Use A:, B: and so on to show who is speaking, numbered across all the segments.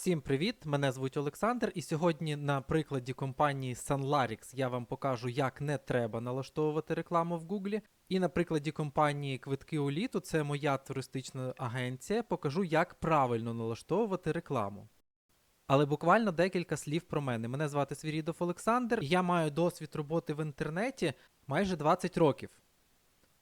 A: Всім привіт! Мене звуть Олександр, і сьогодні на прикладі компанії Sunlarix я вам покажу, як не треба налаштовувати рекламу в Гуглі. І на прикладі компанії Квитки у літо, це моя туристична агенція, покажу, як правильно налаштовувати рекламу. Але буквально декілька слів про мене. Мене звати Свірідов Олександр. Я маю досвід роботи в інтернеті майже 20 років.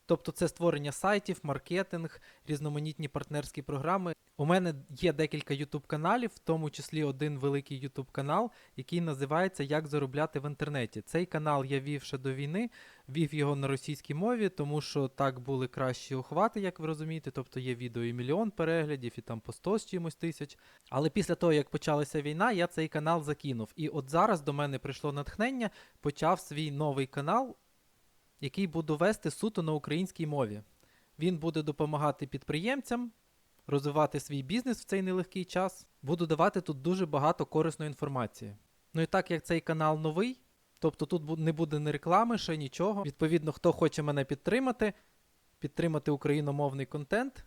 A: Тобто це створення сайтів, маркетинг, різноманітні партнерські програми. У мене є декілька YouTube каналів, в тому числі один великий YouTube канал, який називається Як заробляти в інтернеті. Цей канал я вів ще до війни, вів його на російській мові, тому що так були кращі охвати, як ви розумієте. Тобто є відео і мільйон переглядів, і там по 100 з чимось тисяч. Але після того, як почалася війна, я цей канал закинув. І от зараз до мене прийшло натхнення, почав свій новий канал який буду вести суто на українській мові. Він буде допомагати підприємцям розвивати свій бізнес в цей нелегкий час. Буду давати тут дуже багато корисної інформації. Ну і так як цей канал новий, тобто тут не буде ні реклами, ще нічого. Відповідно, хто хоче мене підтримати, підтримати україномовний контент.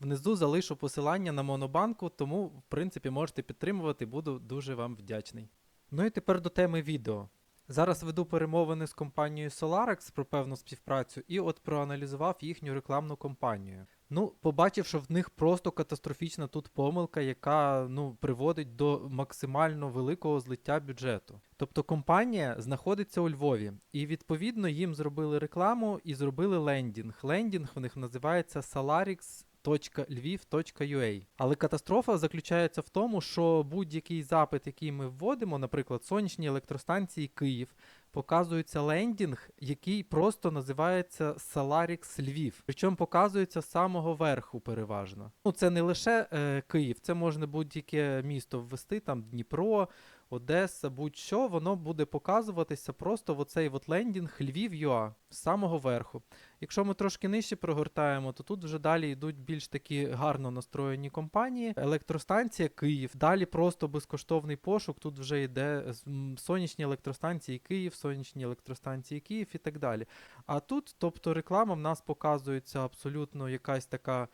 A: Внизу залишу посилання на Монобанку, тому, в принципі, можете підтримувати, буду дуже вам вдячний. Ну і тепер до теми відео. Зараз веду перемовини з компанією SolarX про певну співпрацю і от проаналізував їхню рекламну кампанію. Ну, побачив, що в них просто катастрофічна тут помилка, яка ну, приводить до максимально великого злиття бюджету. Тобто компанія знаходиться у Львові, і відповідно їм зробили рекламу і зробили лендінг. Лендінг в них називається Solarix .lviv.ua. Але катастрофа заключається в тому, що будь-який запит, який ми вводимо, наприклад, сонячні електростанції Київ, показується лендінг, який просто називається Solarix Львів. Причому показується з самого верху переважно. Ну, це не лише е, Київ, це можна будь-яке місто ввести, там Дніпро, Одеса, будь-що, воно буде показуватися просто в оцей от лендінг Львів.ua з самого верху. Якщо ми трошки нижче прогортаємо, то тут вже далі йдуть більш такі гарно настроєні компанії. Електростанція Київ. Далі просто безкоштовний пошук. Тут вже йде сонячні електростанції Київ, сонячні електростанції Київ і так далі. А тут, тобто, реклама в нас показується абсолютно якась така.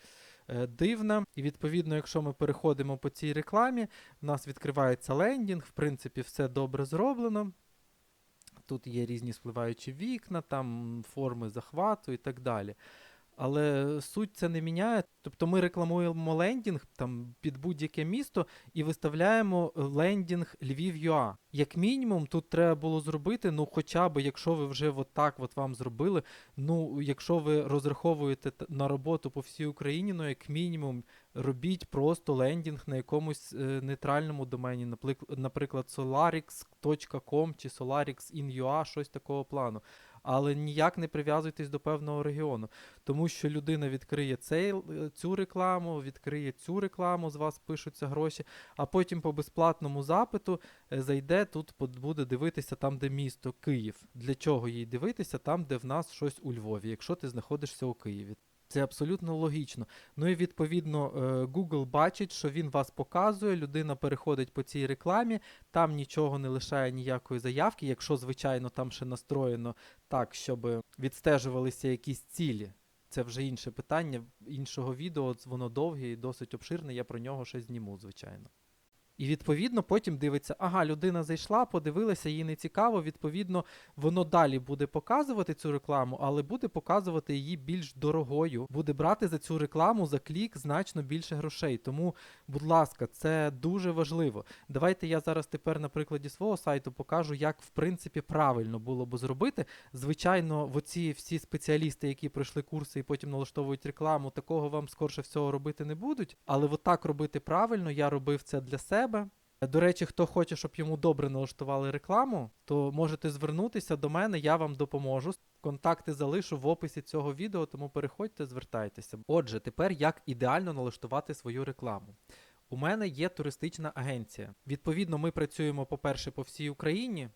A: Е, Дивна, і відповідно, якщо ми переходимо по цій рекламі, у нас відкривається лендінг, в принципі, все добре зроблено. Тут є різні спливаючі вікна, там форми захвату і так далі. Але суть це не міняє. Тобто ми рекламуємо лендінг там під будь-яке місто і виставляємо лендінг Львів.ua. Як мінімум, тут треба було зробити, ну хоча б, якщо ви вже от так от вам зробили, ну якщо ви розраховуєте на роботу по всій Україні, ну як мінімум робіть просто лендінг на якомусь е, нейтральному домені, наприклад, solarix.com чи solarix.in.ua, щось такого плану. Але ніяк не прив'язуйтесь до певного регіону, тому що людина відкриє цей, е, цю рекламу, відкриє цю рекламу, з вас пишуться гроші, а потім по безплатному запиту е, зайде тут, буде дивитися там, де місто Київ. Для чого їй дивитися там, де в нас щось у Львові, якщо ти знаходишся у Києві. Це абсолютно логічно. Ну і відповідно е, Google бачить, що він вас показує, людина переходить по цій рекламі, там нічого не лишає ніякої заявки, якщо, звичайно, там ще настроєно так, щоб відстежувалися якісь цілі. Це вже інше питання іншого відео, воно довге і досить обширне, я про нього ще зніму, звичайно. І відповідно потім дивиться, ага, людина зайшла, подивилася, їй не цікаво. Відповідно, воно далі буде показувати цю рекламу, але буде показувати її більш дорогою, буде брати за цю рекламу за клік значно більше грошей. Тому, будь ласка, це дуже важливо. Давайте я зараз тепер на прикладі свого сайту покажу, як в принципі правильно було б зробити. Звичайно, в оці всі спеціалісти, які пройшли курси і потім налаштовують рекламу, такого вам скорше всього робити не будуть. Але от так робити правильно, я робив це для себе. До речі, хто хоче, щоб йому добре налаштували рекламу, то можете звернутися до мене, я вам допоможу. Контакти залишу в описі цього відео, тому переходьте, звертайтеся. Отже, тепер як ідеально налаштувати свою рекламу. У мене є туристична агенція. Відповідно, ми працюємо, по-перше, по всій Україні.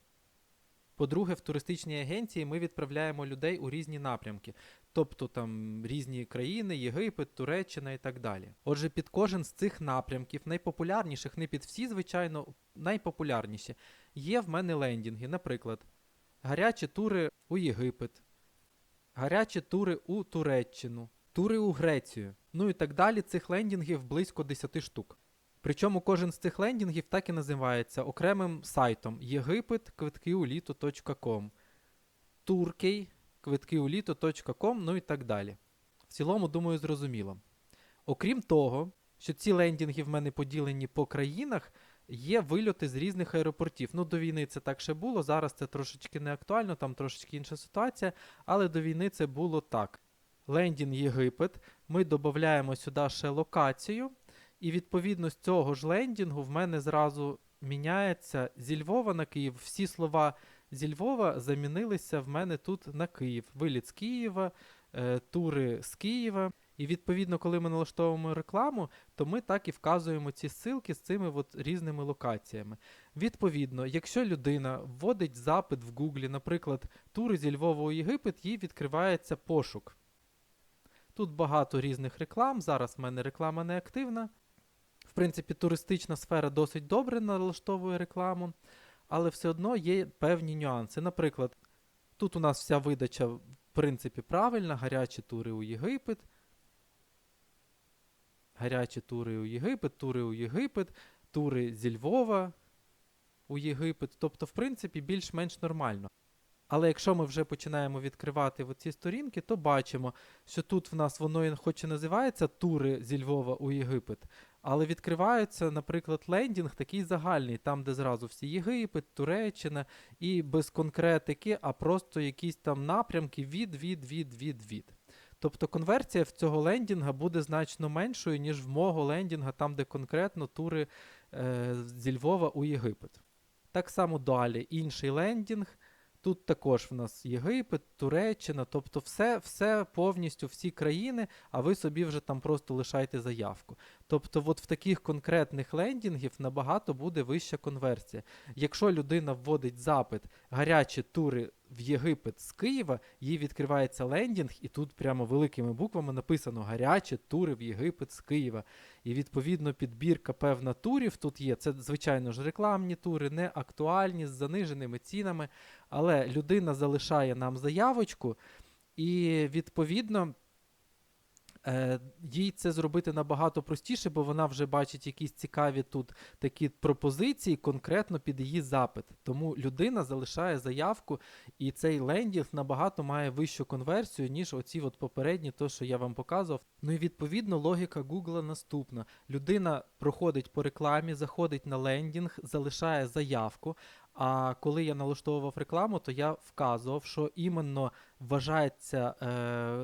A: По-друге, в туристичній агенції ми відправляємо людей у різні напрямки, тобто там різні країни, Єгипет, Туреччина і так далі. Отже, під кожен з цих напрямків, найпопулярніших, не під всі, звичайно, найпопулярніші, є в мене лендінги, наприклад, гарячі тури у Єгипет, гарячі тури у Туреччину, тури у Грецію, ну і так далі. Цих лендінгів близько 10 штук. Причому кожен з цих лендінгів так і називається окремим сайтом Єгипет квиткиуліто.com, Туркей квиткиуліто.com, ну і так далі. В цілому, думаю, зрозуміло. Окрім того, що ці лендінги в мене поділені по країнах, є вильоти з різних аеропортів. Ну, до війни це так ще було. Зараз це трошечки не актуально, там трошечки інша ситуація, але до війни це було так. Лендінг Єгипет. Ми додаємо сюди ще локацію, і відповідно з цього ж лендінгу в мене зразу міняється зі Львова на Київ. Всі слова зі Львова замінилися в мене тут на Київ. Виліт з Києва, е, тури з Києва. І відповідно, коли ми налаштовуємо рекламу, то ми так і вказуємо ці ссылки з цими от різними локаціями. Відповідно, якщо людина вводить запит в Гуглі, наприклад, тури зі Львова у Єгипет, їй відкривається пошук. Тут багато різних реклам. Зараз в мене реклама не активна. В принципі, туристична сфера досить добре налаштовує рекламу, але все одно є певні нюанси. Наприклад, тут у нас вся видача, в принципі, правильна, гарячі тури у Єгипет. Гарячі тури у Єгипет, тури у Єгипет, тури зі Львова у Єгипет. Тобто, в принципі, більш-менш нормально. Але якщо ми вже починаємо відкривати ці сторінки, то бачимо, що тут в нас воно хоч і називається тури зі Львова у Єгипет, але відкривається, наприклад, лендінг такий загальний, там, де зразу всі Єгипет, Туреччина, і без конкретики, а просто якісь там напрямки від, від, від, від, від. Тобто конверсія в цього лендінга буде значно меншою, ніж в мого лендінга, там, де конкретно тури е, зі Львова у Єгипет. Так само далі, інший лендінг. Тут також в нас Єгипет, Туреччина, тобто все, все повністю всі країни, а ви собі вже там просто лишайте заявку. Тобто, от в таких конкретних лендінгів набагато буде вища конверсія. Якщо людина вводить запит гарячі тури в Єгипет з Києва, їй відкривається лендінг, і тут прямо великими буквами написано гарячі тури в Єгипет з Києва. І відповідно підбірка певна турів тут є. Це, звичайно ж, рекламні тури, не актуальні, з заниженими цінами. Але людина залишає нам заявочку, і відповідно. Е, їй це зробити набагато простіше, бо вона вже бачить якісь цікаві тут такі пропозиції конкретно під її запит. Тому людина залишає заявку, і цей лендінг набагато має вищу конверсію, ніж оці от попередні, то що я вам показував. Ну і відповідно логіка Google наступна: людина проходить по рекламі, заходить на лендінг, залишає заявку. А коли я налаштовував рекламу, то я вказував, що іменно вважається е,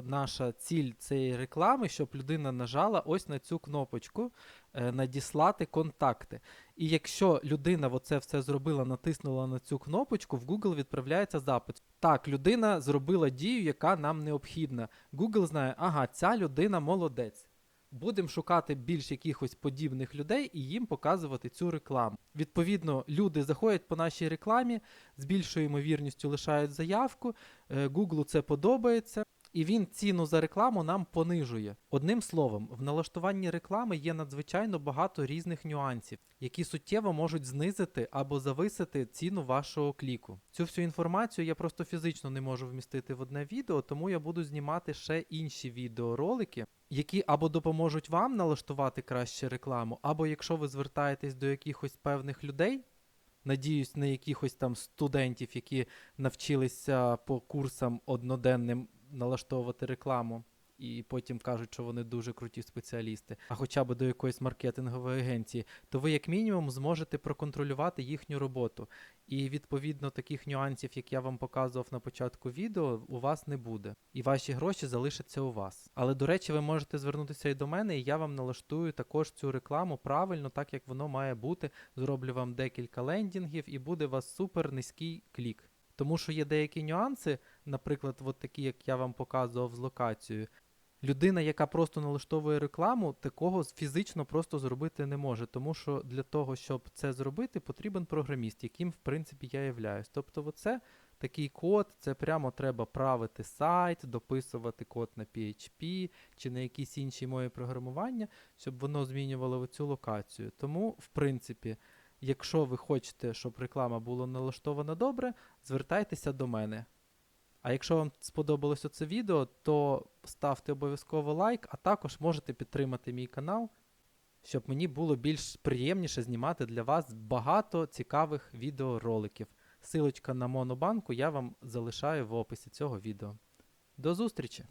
A: наша ціль цієї реклами, щоб людина нажала ось на цю кнопочку е, надіслати контакти. І якщо людина оце все зробила, натиснула на цю кнопочку, в Google відправляється запит. Так, людина зробила дію, яка нам необхідна. Google знає, ага, ця людина молодець. Будемо шукати більш якихось подібних людей і їм показувати цю рекламу. Відповідно, люди заходять по нашій рекламі, з більшою ймовірністю лишають заявку. Гуглу це подобається, і він ціну за рекламу нам понижує. Одним словом, в налаштуванні реклами є надзвичайно багато різних нюансів, які суттєво можуть знизити або зависити ціну вашого кліку. Цю всю інформацію я просто фізично не можу вмістити в одне відео, тому я буду знімати ще інші відеоролики, які або допоможуть вам налаштувати краще рекламу, або якщо ви звертаєтесь до якихось певних людей. Надіюсь, на якихось там студентів, які навчилися по курсам одноденним налаштовувати рекламу, і потім кажуть, що вони дуже круті спеціалісти, а хоча б до якоїсь маркетингової агенції, то ви, як мінімум, зможете проконтролювати їхню роботу. І відповідно таких нюансів, як я вам показував на початку відео, у вас не буде. І ваші гроші залишаться у вас. Але, до речі, ви можете звернутися і до мене, і я вам налаштую також цю рекламу правильно, так як воно має бути. Зроблю вам декілька лендінгів, і буде у вас супер низький клік. Тому що є деякі нюанси, наприклад, от такі, як я вам показував з локацією. Людина, яка просто налаштовує рекламу, такого фізично просто зробити не може. Тому що для того, щоб це зробити, потрібен програміст, яким, в принципі, я являюсь. Тобто, оце такий код, це прямо треба правити сайт, дописувати код на PHP чи на якісь інші мої програмування, щоб воно змінювало цю локацію. Тому, в принципі. Якщо ви хочете, щоб реклама була налаштована добре, звертайтеся до мене. А якщо вам сподобалося це відео, то ставте обов'язково лайк, а також можете підтримати мій канал щоб мені було більш приємніше знімати для вас багато цікавих відеороликів. Силочка на Монобанку я вам залишаю в описі цього відео. До зустрічі!